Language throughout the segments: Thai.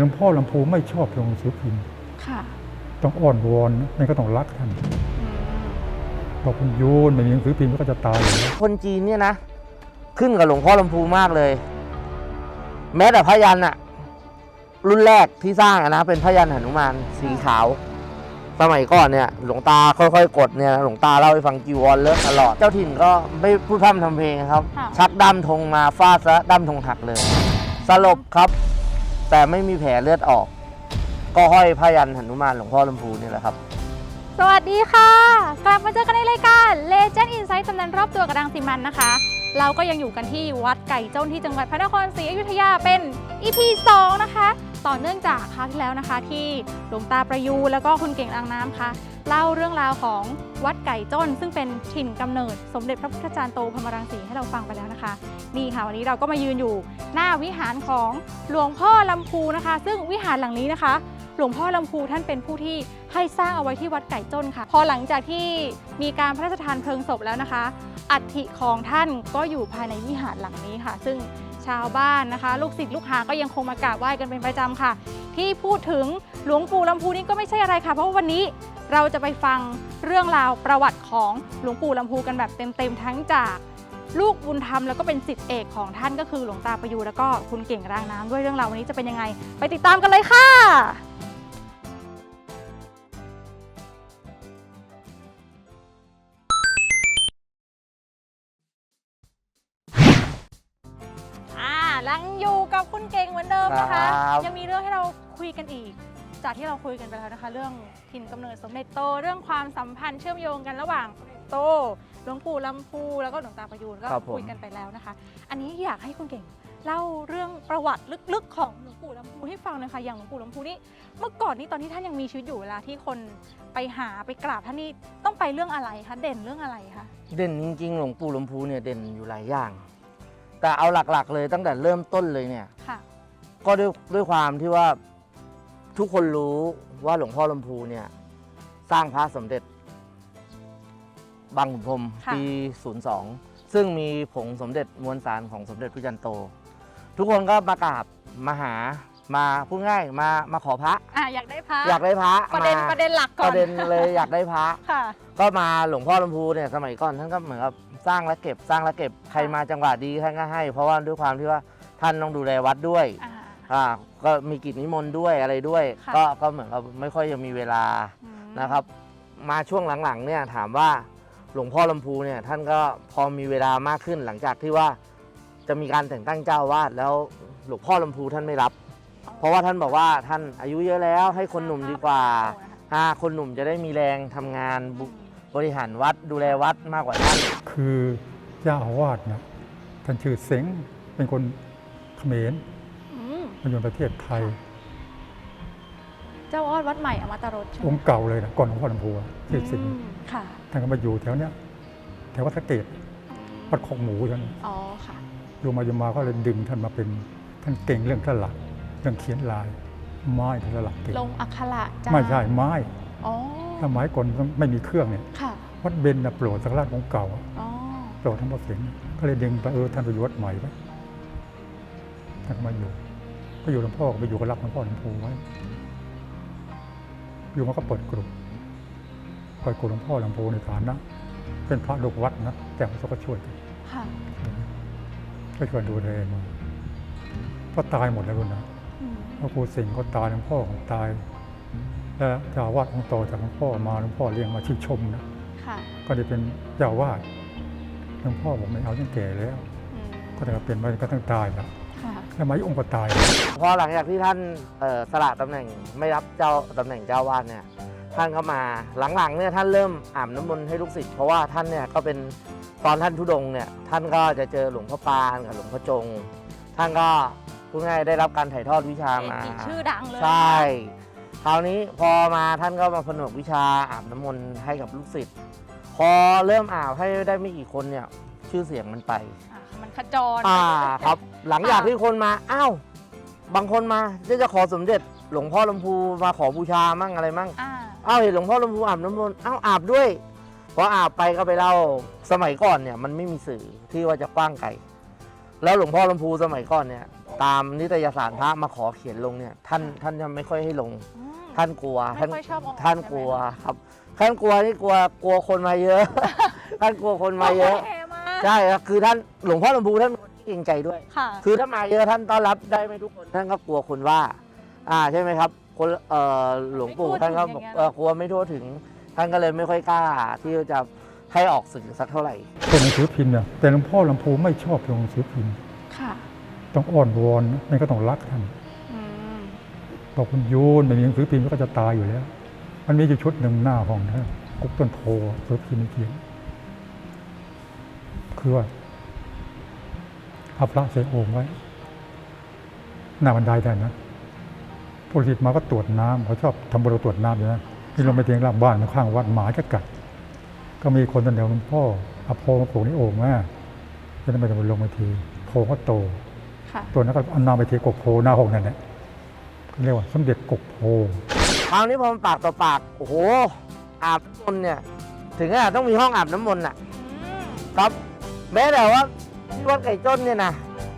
หลวงพ่อลำพูไม่ชอบลงหนังสือพิมพ์ค่ะ ต้องอ้อนวอนไม่ก็ต้องรักท่านอืมบอกคุณโยนไม่มีหนังสือพิมพ์ก็จะตายอยู่แล้วคนจีนเนี่ยนะ ขึ้นกับหลวงพ่อลำพูมากเลย แม้แต่พยันอะรุ่นแรกที่สร้างอะนะเป็นพยันหนุมานสีขาว สมัยก่อนเนี่ยหลวงตาค่อยๆ กดเนี่ยหลวงตาเล่าให้ฟังจีวรเลอะตลอด เจ้าถิ่นก็ไม่พูดพร่ำทำเพลงครับ ค่ะ ชักด้ามธงมาฟาดซะด้ามธงหักเลย สลบครับ แต่ไม่มีแผลเลือดออก ก็ห้อยพยันหนุมานหลวงพ่อลำพูนี่แหละครับ สวัสดีค่ะ กลับมาเจอกันในรายการ Legend Insight ตำนานรอบตัวกระดังสิมันนะคะ เราก็ยังอยู่กันที่วัดไก่เจ้าที่จังหวัดพระนครศรีอยุธยาเป็น EP 2 นะคะ ต่อเนื่องจากคราวที่แล้วนะคะ ที่หลวงตาประยูแล้วก็คุณเก่งอ่างน้ำค่ะเล่าเรื่องราวของวัดไก่จ้น ซึ่งเป็นถิ่นกำเนิดสมเด็จพระพุทธจารย์โตพรมรังสีให้เราฟังไปแล้วนะคะนี่ค่ะวันนี้เราก็มายืนอยู่หน้าวิหารของหลวงพ่อลำพูนะคะ ซึ่งวิหารหลังนี้นะคะ หลวงพ่อลำพูท่านเป็นผู้ที่ให้สร้างเอาไว้ที่วัดไก่จ้นค่ะ พอหลังจากที่มีการพระราชทานเพลิงศพแล้วนะคะ อัฐิของท่านก็อยู่ภายในวิหารหลังนี้ค่ะ ซึ่ง ชาวบ้านนะคะ ลูกศิษย์ลูกหาก็ยังคงมากราบไหว้กันเป็นประจำค่ะ ที่พูดถึงหลวงปู่ลำพูนี่ก็ไม่ใช่อะไรค่ะ เพราะว่าวันนี้เราจะไปฟังเรื่องราวประวัติของหลวงปู่ลำพูกันแบบเต็มๆทั้งจากลูกบุญธรรมแล้วก็เป็นสิทธิเอกของท่านก็คือหลวงตาประยูรแล้วก็คุณเก่งรางน้ำด้วยเรื่องราววันนี้จะเป็นยังไง ไปติดตามกันเลยค่ะ มือนเดิมนะคะ ครับ ยังมีเรื่องให้เราคุยกันอีก จากที่เราคุยกันไปแล้วนะคะ เรื่องถิ่นกำเนิดสมเด็จโต เรื่องความสัมพันธ์เชื่อมโยงกันระหว่างโตหลวงปู่ลำพูแล้วก็หลวงตาประยูนก็ครับผม คุยกันไปแล้วนะคะ อันนี้อยากให้คุณเก่งเล่าเรื่องประวัติลึกๆของหลวงปู่ลำพูให้ฟังหน่อยค่ะอย่างหลวงปู่ลำพูนี่เมื่อก่อนนี้ตอนที่ท่านยังมีชีวิตอยู่เวลาที่คนไปหาไปกราบท่านนี่ต้องไปเรื่องอะไรคะเด่นเรื่องอะไรคะเด่นจริงๆ หลวงปู่หลวงพูเนี่ยเด่นอยู่หลายอย่าง แต่เอาหลักๆเลยตั้งแต่เริ่มต้นเลยเนี่ย ค่ะ ก็ด้วยด้วยความที่ว่าทุกคนรู้ว่าหลวงพ่อลำพูเนี่ยสร้างพระสมเด็จบางขุนพรหมค่ะ ปี 02 ซึ่งมีผงสมเด็จมวลสารของสมเด็จพระจันทร์โต ทุกคนก็มากราบมาหามาพูดง่ายมามาขอพระ อะอยากได้พระอยากได้พระประเด็นมาประเด็นหลักก่ปอนระเด็นเลยอยากได้พระ ค่ะ ก็มาหลวงพ่อลำพูเนี่ยสมัยก่อนท่านก็เหมือนกับสร้างและเก็บสร้างและเก็บใครมาจังหวะดีท่านก็ให้ เพราะว่าด้วยความที่ว่าท่านต้องดูแลวัดด้วย อ่า อ่าก็มีกิจนิมนต์ด้วยอะไรด้วย ค่ะ ก็ก็เหมือนกับไม่ค่อยจะมีเวลาอืมนะครับ มาช่วงหลังๆเนี่ยถามว่าหลวงพ่อลำพูเนี่ยท่านก็พอมีเวลามากขึ้นหลังจากที่ว่าจะมีการแต่งตั้งเจ้าวาดแล้วหลวงพ่อลำพูท่านไม่รับ เพราะว่าท่านบอกว่าท่านอายุเยอะแล้วให้คนหนุ่มดีกว่าอ่าคนหนุ่มจะได้มีแรงทำงานบุบริหารวัดดูแลวัดมากกว่าท่าน คือเจ้าอาวาสนะท่านชื่อเสงเป็นคนเขมรอื มมาอยู่ในประเทศไทย เจ้าอาวาดวัดใหม่อมตะรสใช่ไหมองค์เก่าเลยนะก่อนหลวงพ่อลำพูอะชื่อเสงอืมค่ะ ท่านก็มาอยู่แถวเนี้ยแถววัดสะเกตวัดคอกหมูท่านอ๋อค่ะอยู่มาอยู่มาก็เลยดึงท่านมาเป็นท่านเก่งเรื่องสลักเรื่องเขียนลายไม้สลักเก่งลงอักขระจารย์ไม่ใช่ไม้อ๋อสมัยก่อนไม่มีเครื่องเนี่ยค่ะวัดเบนนะโปรดสักราชองค์เก่าอะอ๋อโปรดทั้งหมดเสียงก็เลยดึงไปเออท่านไปอยู่วัดใหม่ไปท่านก็มาอยู่ ก็อยู่หลวงพ่อก็ไปอยู่กับรับหลวงพ่อหลวงปู่ไว้อยู่มาก็เปิดกลุ่มเปิดกลุ่มหลวงพ่อหลวงปู่ในฐานะเป็นพระลูกวัดนะแต่เขาก็ช่วยกันค่ะก็ช่วยดูแลมาก็ตายหมดแล้วคุณนะอืมพระครูสิงห์ก็ตายหลวงพ่อของตายแล้วเจ้าอาวาดองค์โตจากหลวงพ่อมาหลวงพ่อเลี้ยงมาชื่อชมนะค่ะก็ได้เป็นเจ้าอาวาดหลวงพ่อบอกไม่เอาตั้งแก่แล้วอืมก็ได้เป็นมาก็ตั้งตายแล้ว ค่ะแล้วมาอีกองค์ก็ตายพอหลังจากที่ท่านเอ่อสละตำแหน่งไม่รับเจ้าตำแหน่งเจ้าวาดเนี่ยท่านก็มาหลังๆเนี่ยท่านเริ่มอาบน้ำมนต์ให้ลูกศิษย์เพราะว่าท่านเนี่ยก็เป็นตอนท่านทุดงค์เนี่ยท่านก็จะเจอหลวงพ่อปานกับหลวงพ่อจง ท่านก็พูดง่ายๆได้รับการถ่ายทอดวิชามาเกจิชื่อดังเลยใช่คราวนี้พอมาท่านก็มาผนวกวิชาอาบน้ำมนต์ให้กับลูกศิษย์พอเริ่มอาบให้ได้ไม่กี่คนเนี่ยชื่อเสียงมันไปอะมัน ขจรอ่าครับ หลังจากที่คนมาอ้าวบางคนมาจะจะขอสมเด็จ หลวงพ่อลำพูมาขอบูชามั่งอะไรมั่งอ่าอ้าวเห็นหลวงพ่อลำพูอาบน้ำมนต์อ้าวอาบด้วยพออาบไปก็ไปเล่าสมัยก่อนเนี่ยมันไม่มีสื่อที่ว่าจะกว้างไกลแล้วหลวงพ่อลำพูสมัยก่อนเนี่ย ตามนิตยสารพระมาขอเขียนลงเนี่ย ท่านท่านจะไม่ค่อยให้ลง อืม ท่านกลัวไม่ท่านค่อยชอบออกท่านกลัวครับท่านกลัวนี่กลัวกลัวคนมาเยอะ ท่านกลัวคนมาเยอะ โโหแห่มา ใช่ครับคือท่านหลวงพ่อลำพูท่านเป็นคนที่เกรงใจด้วย ค่ะ คือถ้ามาเยอะท่านต้อนรับได้ไหมทุกคนท่านก็กลัวคนว่า อ่าใช่ไหมครับ คนเอ่อหลวงปู่ไม่ทั่วท่านก็ถึงบอกอย่างเงี้ย เอ่อกลัวไม่ทั่วถึง ท่านก็เลยไม่ค่อยกล้า ที่จะให้ออกสื่อสักเท่าไหร่ เป็นหนังสือพิมพ์เนี่ยแต่หลวงพ่อลำพูไม่ชอบลงหนังสือพิมพ์ ค่ะต้องอ้อนวอนไม่ก็ต้องรักท่านอืมบอกคุณโยนไม่มีหนังสือพิมพ์ก็จะตายอยู่แล้ว มันมีอยู่ชุดหนึ่งหน้าห้องนะกุ๊กต้นโพหนังสือพิมพ์เขียน คือว่าเอาพระใส่โอ่งไว้ หน้าบันไดได้นะพวกศิษย์มาก็ตรวจน้ำเขาชอบทำบุญตรวจน้ำอยู่นะนี่ลงไปเตียงล่างบ้านข้างวัดหมาจะกัด ก็มีคนเสนอหลวงพ่อเอาโพมาปลูกในโอ่งมาจะได้ไม่ต้องไปลงไปทีโพก็โตค่ะตัวนั้นก็เอาน้ำไปเทกกโพหน้าห้องนั่นแหละเขาเรียกว่าสมเด็จกกโพคราวนี้พอมันปากต่อปากโอ้โหอาบน้ำมนต์เนี่ย ถึงขนาดต้องมีห้องอาบน้ำมนต์น่ะอืมครับ แม้แต่ว่าที่วัดไก่จ้นเนี่ยนะ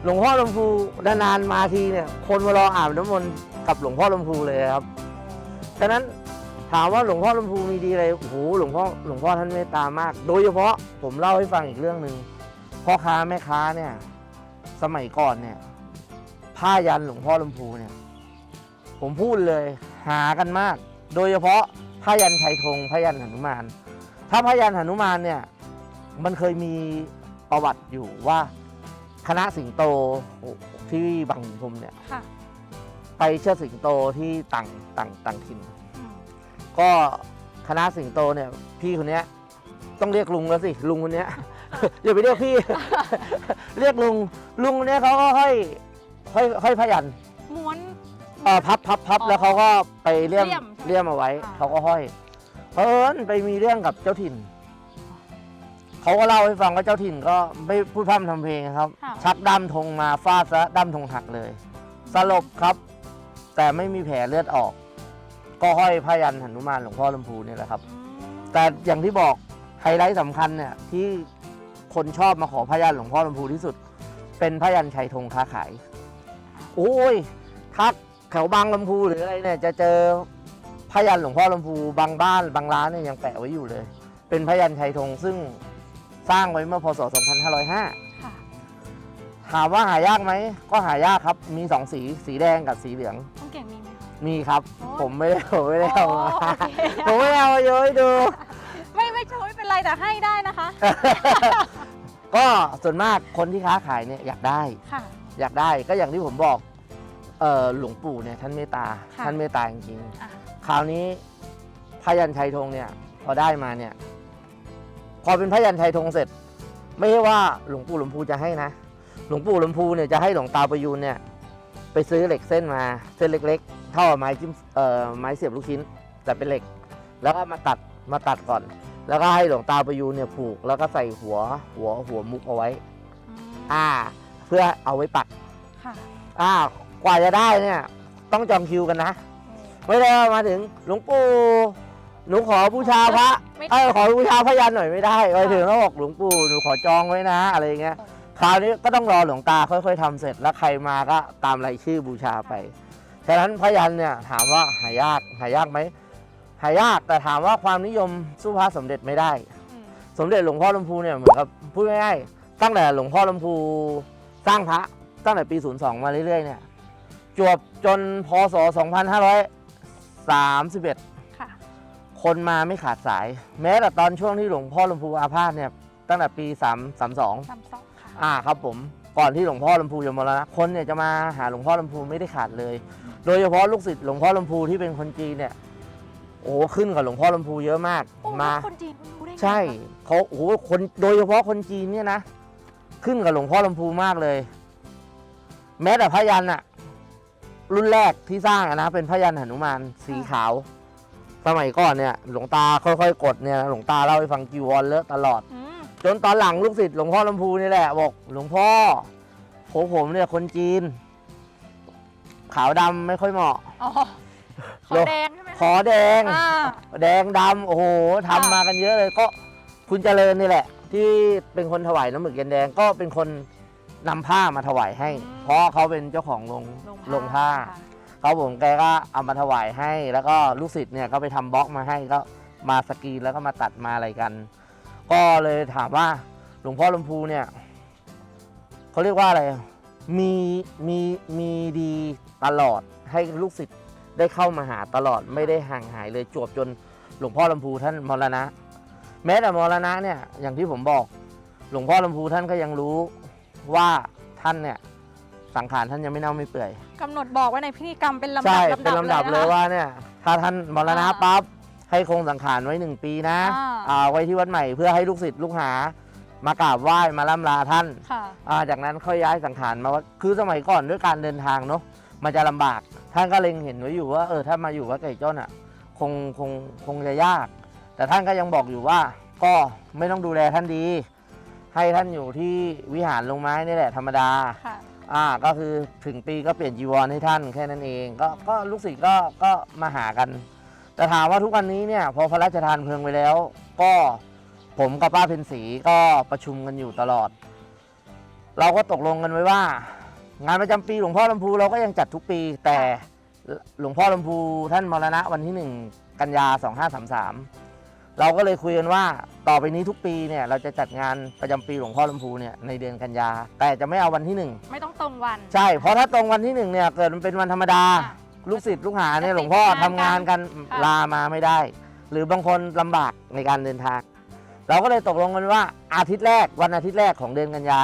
หลวงพ่อลำพูนานๆมาทีเนี่ยคนมารออาบน้ำมนต์กับหลวงพ่อลำพูเลยครับฉะนั้นถามว่าหลวงพ่อลำพูมีดีอะไรโอ้โหหลวงพ่อหลวงพ่อท่านเมตตามาก โดยเฉพาะผมเล่าให้ฟังอีกเรื่องหนึ่งพ่อค้าแม่ค้าเนี่ย สมัยก่อนเนี่ย ผ้ายันหลวงพ่อลำพูเนี่ย ผมพูดเลยหากันมาก โดยเฉพาะผ้ายันไทยธงผ้ายันหนุมาน ถ้าผ้ายันหนุมานเนี่ย มันเคยมี ประวัติอยู่ว่าคณะสิงโตที่บางขุนพรหมเนี่ยค่ะไปเชิดสิงโตที่ต่างต่างต่างถิ่น อืมก็คณะสิงโตเนี่ยพี่คนเนี้ยต้องเรียกลุงแล้วสิลุงคนเนี้ย อย่าไปเรียกพี่ เรียกลุงลุงคนเนี้ยเขาก็ห้อยห้อยห้อยพยันม้วน เอ่อพับพับพับอ๋อแล้วเขาก็ไปเลี่ยมเลี่ยมใช่ไหมเลี่ยมเอาไว้ อ่า เขาก็ห้อย เพราะเอิญไปมีเรื่องกับเจ้าถิ่น เขาก็เล่าให้ฟังว่าเจ้าถิ่นก็ไม่พูดพร่ำทำเพลงครับ ค่ะ ชักด้ามธงมาฟาดซะด้ามธงหักเลย สลบครับ แต่ไม่มีแผลเลือดออก ก็ห้อยพยันหนุมานหลวงพ่อลำพูเนี่ยแหละครับอืมแต่อย่างที่บอกไฮไลท์สำคัญเนี่ยที่คนชอบมาขอพยันหลวงพ่อลำพูที่สุด เป็นพยันชัยธงค้าขาย โอ้ยทักแถวบางลำพูหรืออะไรเนี่ยจะเจอพยันหลวงพ่อลำพูบางบ้านบางร้านเนี่ยยังแปะไว้อยู่เลย เป็นพยันชัยธงซึ่ง สร้างไว้เมื่อพศ2505ค่ะถามว่าหายากไหม ก็หายากครับ มีสองสี สีแดงกับสีเหลือง ต้องเก่งมีไหมคะ มีครับ โอ้ ผมไม่ได้ผมไม่ได้เอามาอ๋อโอเคผมไม่ได้เอามาเยอะให้ดู ไม่ไม่ช่วยไม่เป็นไรแต่ให้ได้นะคะ ก็ส่วนมากคนที่ค้าขายเนี่ยอยากได้ ค่ะ อยากได้ก็อย่างที่ผมบอกเออหลวงปู่เนี่ยท่านเมตตา ค่ะ ท่านเมตตาจริงอะ ๆคราวนี้พยันชัยธงเนี่ยพอได้มาเนี่ย พอเป็นพยันชัยธงเสร็จ ไม่ใช่ว่าหลวงปู่หลวงพูจะให้นะ หลวงปู่หลวงพูเนี่ยจะให้หลวงตาประยูนเนี่ยไปซื้อเหล็กเส้นมาเส้นเล็กๆ เท่ากับไม้จิ้มเอ่อไม้เสียบลูกชิ้นแต่เป็นเหล็ก แล้วก็มาตัดมาตัดก่อน แล้วก็ให้หลวงตาประยูนเนี่ยผูกแล้วก็ใส่หัวหัวหัวมุกเอาไว้อืมอ่า เพื่อเอาไว้ปักค่ะอ่ากว่าจะได้เนี่ย ต้องจองคิวกันนะ ไม่ได้ว่ามาถึงหลวงปู่ หนูขอบูชาพระไม่เออขอบูชาพระยันหน่อยไม่ได้ไปถึงแล้วบอกหลวงปู่หนูขอจองไว้นะ อะไรอย่างเงี้ยคราวนี้ก็ต้องรอหลวงตาค่อยๆทำเสร็จแล้วใครมาก็ตามรายชื่อบูชาไปฉะนั้นพระยันเนี่ยถามว่าหายากหายากไหมหายากแต่ถามว่าความนิยมสู้พระสมเด็จไม่ได้อืมสมเด็จหลวงพ่อลำพูเนี่ยเหมือนกับพูดง่ายๆตั้งแต่หลวงพ่อลำพูสร้างพระตั้งแต่ปี 02 มาเรื่อยๆเนี่ยจวบจนพศ 2531 ค่ะคนมาไม่ขาดสาย แม้แต่ตอนช่วงที่หลวงพ่อลำพูอาพาธเนี่ยตั้งแต่ปี3 32 สามสองค่ะ อ่าครับผมก่อนที่หลวงพ่อลำพูจะมรณะคนเนี่ยจะมาหาหลวงพ่อลำพูไม่ได้ขาดเลย โดยเฉพาะลูกศิษย์หลวงพ่อลำพูที่เป็นคนจีนเนี่ยโอ้โหขึ้นกับหลวงพ่อลำพูเยอะมากโอ้มา คนจีนเขารู้ได้ไงใช่คะเขาโอ้โหคนโดยเฉพาะคนจีนเนี่ยนะ ขึ้นกับหลวงพ่อลำพูมากเลย แม้แต่พระยันอะรุ่นแรกที่สร้างอะนะเป็นพระยันหนุมานสีขาว สมัยก่อนเนี่ยหลวงตาค่อยๆกดเนี่ยหลวงตาเล่าให้ฟังจีวรเลอะตลอด อืมจนตอนหลังลูกศิษย์หลวงพ่อลำพูนี่แหละบอกหลวงพ่อผมผมเนี่ยคนจีน ขาวดำไม่ค่อยเหมาะ อ๋อขอโลแดงใช่ไหมขอแดง อ่า แดงดำโอ้โหทำค่ะมากันเยอะเลยก็คุณเจริญนี่แหละ ที่เป็นคนถวายน้ำหมึกยันแดงก็เป็นคนนำผ้ามาถวายให้ อืม เพราะเขาเป็นเจ้าของโรงโรงผ้า ค่ะ เขาผมแกก็เอามาถวายให้ แล้วก็ลูกศิษย์เนี่ยก็ไปทำบล็อกมาให้ก็มาสกรีนแล้วก็มาตัดมาอะไรกัน ก็เลยถามว่าหลวงพ่อลำพูเนี่ยเขาเรียกว่าอะไรมีมีมีดีตลอดให้ลูกศิษย์ได้เข้ามาหาตลอดไม่ได้ห่างหายเลยจวบจนหลวงพ่อลำพูท่านมรณะ แม้แต่มรณะเนี่ยอย่างที่ผมบอก หลวงพ่อลำพูท่านก็ยังรู้ว่าท่านเนี่ย สังขารท่านยังไม่เน่าไม่เปื่อย กำหนดบอกไว้ในพิธีกรรมเป็นลำดัใช่บเป็นลำดับนะเลยคะ ว่าเนี่ยถ้าท่านมรณะอ่าปั๊บให้คงสังขารไว้หนึ่งปีนะอ่า อ่าไว้ที่วัดใหม่เพื่อให้ลูกศิษย์ลูกหามากราบไหว้มาล่ำลาท่านค่ะ อ่าจากนั้นค่อยย้ายสังขารมาวัดคือสมัยก่อนด้วยการเดินทางเนาะมันจะลำบากท่านก็เล็งเห็นไว้อยู่ว่าเออถ้ามาอยู่วัดไก่จ้อนอะคงคงคงจะยาก แต่ท่านก็ยังบอกอยู่ว่า ก็ไม่ต้องดูแลท่านดี ให้ท่านอยู่ที่วิหารลงไม้นี่แหละธรรมดา ค่ะ อ่าก็คือถึงปีก็เปลี่ยนจีวรให้ท่านแค่นั้นเอง ก็ก็ลูกศิษย์ก็ก็มาหากัน แต่ถามว่าทุกวันนี้เนี่ยพอพระราชทานเพลิงไปแล้ว ก็ผมกับป้าเพ็ญศรีก็ประชุมกันอยู่ตลอด เราก็ตกลงกันไว้ว่า งานประจำปีหลวงพ่อลำพูเราก็ยังจัดทุกปี แต่หลวงพ่อลำพูท่านมรณะวันที่หนึ่งกันยา2533 เราก็เลยคุยกันว่าต่อไปนี้ทุกปีเนี่ยเราจะจัดงานประจำปีหลวงพ่อลำพูเนี่ยในเดือนกันยา แต่จะไม่เอาวันที่หนึ่งไม่ต้องตรงวันใช่ เพราะถ้าตรงวันที่หนึ่งเนี่ยเกิดมันเป็นวันธรรมดาค่ะลูกศิษย์ลูกหาเนี่ยจะหลติวดงพ่องานทำงานกันค่ะ ลามาไม่ได้ หรือบางคนลำบากในการเดินทาง เราก็เลยตกลงกันว่าอาทิตย์แรกวันอาทิตย์แรกของเดือนกันยา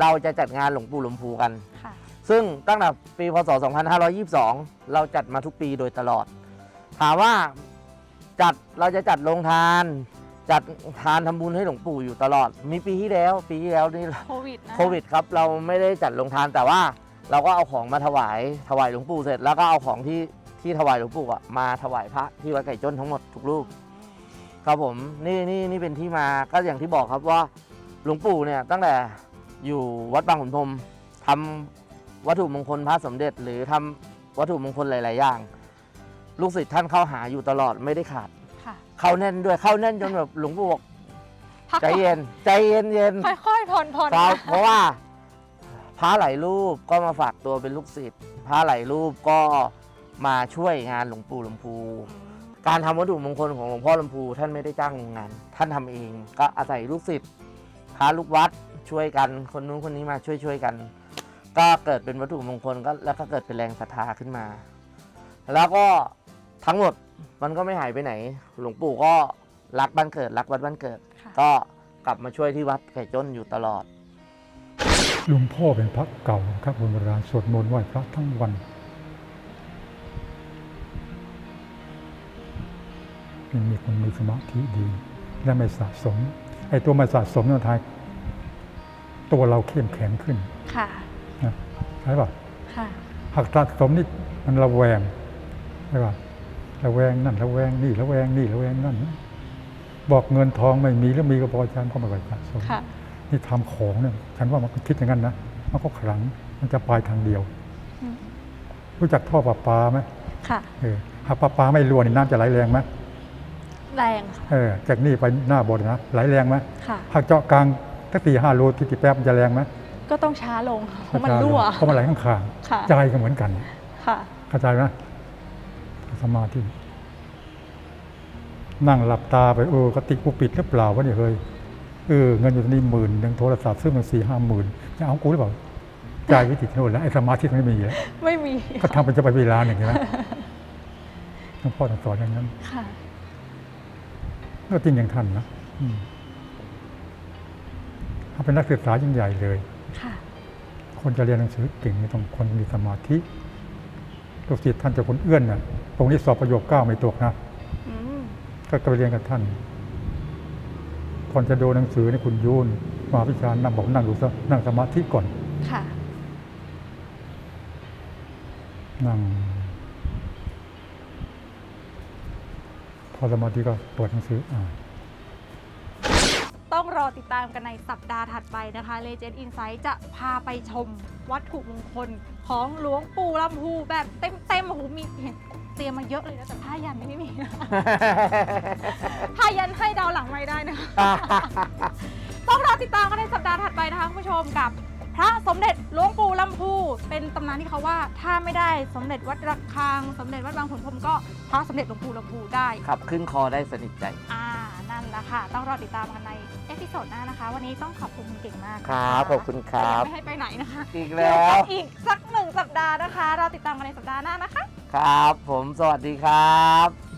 เราจะจัดงานหลวงปู่หลวงพูกัน ค่ะ ซึ่งตั้งแต่ปีพศ 2522 เราจัดมาทุกปีโดยตลอด ถามว่า จัดเราจะจัดโรงทาน จัดทานทำบุญให้หลวงปู่อยู่ตลอด มีปีที่แล้ว ปีที่แล้วนี่โควิดนะโควิดครับ เราไม่ได้จัดโรงทานแต่ว่า เราก็เอาของมาถวายถวายหลวงปู่เสร็จ แล้วก็เอาของที่ที่ถวายหลวงปู่อะมาถวายพระที่วัดไก่จ้นทั้งหมดทุกรูป ครับผมนี่นี่นี่เป็นที่มาก็อย่างที่บอกครับว่าหลวงปู่เนี่ยตั้งแต่อยู่วัดบางขุนพรหมทำวัตถุมงคลพระสมเด็จหรือทำวัตถุมงคลหลาย ๆ อย่าง ลูกศิษย์ท่านเข้าหาอยู่ตลอดไม่ได้ขาด ค่ะเข้าแน่นด้วยเข้าแน่นจนแบบหลวงปู่บอกพักใจเย็น ใจเย็นเย็นค่อยๆผ่อนผ่อนครับเพราะว่าพระหลายรูปก็มาฝากตัวเป็นลูกศิษย์พระหลายรูปก็มาช่วยงานหลวงปู่หลวงพู การทำวัตถุมงคลของหลวงพ่อหลวงพูท่านไม่ได้จ้างโรงงาน ท่านทำเองก็อาศัยลูกศิษย์พระลูกวัดช่วยกันคนนู้นคนนี้มาช่วยช่วยๆกัน ก็เกิดเป็นวัตถุมงคลก็แล้วก็เกิดเป็นแรงศรัทธาขึ้นมา แล้วก็ ทั้งหมดมันก็ไม่หายไปไหน หลวงปู่ก็รักบ้านเกิด รักวัดบ้านเกิด ค่ะก็กลับมาช่วยที่วัดไก่จ้นอยู่ตลอด หลวงพ่อเป็นพระเก่าครับโบราณสวดมนต์ไหว้พระทั้งวัน เป็นมีคนมีสมาธิดี และไม่สะสม ไอ้ตัวไม่สะสมเนี่ยทายตัวเราเข้มแข็งขึ้นค่ะนะใช่ป่ะค่ะ หากสะสมนี่มันระแวงใช่ป่ะ ระแวงนั่นระแวงนี่ระแวงนี่ระแวงนั่น บอกเงินทองไม่มีแล้วมีก็พอฉันก็ไม่ไหวสะสมค่ะนี่ทำของเนี่ยฉันว่ามันก็คิดอย่างนั้นนะมันก็ขลังมันจะไปทางเดียวอืมรู้จักท่อประปาไหมค่ะเออหากประปาไม่รั่วนี่น้ำจะไหลแรงไหมแรงค่ะเออจากนี่ไปหน้าโบสถ์นะไหลแรงไหมค่ะหากเจาะกลางสักสี่ห้าโลที่ติแป๊บมันจะแรงไหมก็ต้องช้าลงเพราะมันรั่วเพราะมันไหลข้างค่ะๆใจก็เหมือนกันค่ะเข้าใจไหม สมาธิ นั่งหลับตาไปเออกระติกกูปิดหรือเปล่าวะเนี่ยเฮ้ยเออเงินอยู่ตรงนี้หมื่นหนึ่งโทรศัพท์ซื้อมาสี่ห้าหมื่นจะเอากูหรือเปล่าใจวิธีโน่นแล้วไอ้สมาธิมันไม่มีแล้วไม่มีก็ทำเป็นจะไปเวลาหนึ่งใช่ไหมหลวงพ่อท่านสอนอย่างนั้นค่ะก็จริงอย่างท่านนะอืมเขาเป็นนักศึกษายิ่งใหญ่เลยค่ะคนจะเรียนหนังสือเก่งไม่ต้องคนมีสมาธิ ลูกศิษย์ท่านเจะคนเอื้อนน่ะตรงนี้สอบประโยคเก้าไม่ตกนะอืมก็ไปเรียนกับท่านก่อนจะดูหนังสือนี่คุณยูนมาพิชานั่งบอกนั่งดูซะนั่งสมาธิก่อนค่ะนั่ง พอสมาธิก็เปิดหนังสืออ่าน ต้องรอติดตามกันในสัปดาห์ถัดไปนะคะ Legend Insight จะพาไปชมวัตถุมงคลของหลวงปู่ลำพูแบบเต็มๆโอ้โหมีเห็นเตรียมมาเยอะเลยนะแต่ผ้ายันไม่มีนะ ผ้ายันให้ดาวหลังไม่ได้นะคะต้องรอติดตามกันในสัปดาห์ถัดไปนะคะคุณผู้ชมกับพระสมเด็จหลวงปู่ลำพู เป็นตำนานที่เขาว่าถ้าไม่ได้สมเด็จวัดระฆัง สมเด็จวัดบางขุนพรหมก็พระสมเด็จหลวงปู่ลำพูได้ขับขึ้นคอได้สนิทใจ อ่า นั่นแหละค่ะต้องรอติดตามกันในเอพิโซดหน้านะคะ วันนี้ต้องขอบคุณคุณเก่งมากครับขอบคุณคแต่รัยังบไม่ให้ไปไหนนะคะอีกเดี๋ยวแล้กัวนอีกสักหนึ่งสัปดาห์นะคะ เราติดตามกันในสัปดาห์หน้านะคะ ครับ ผมสวัสดีครับ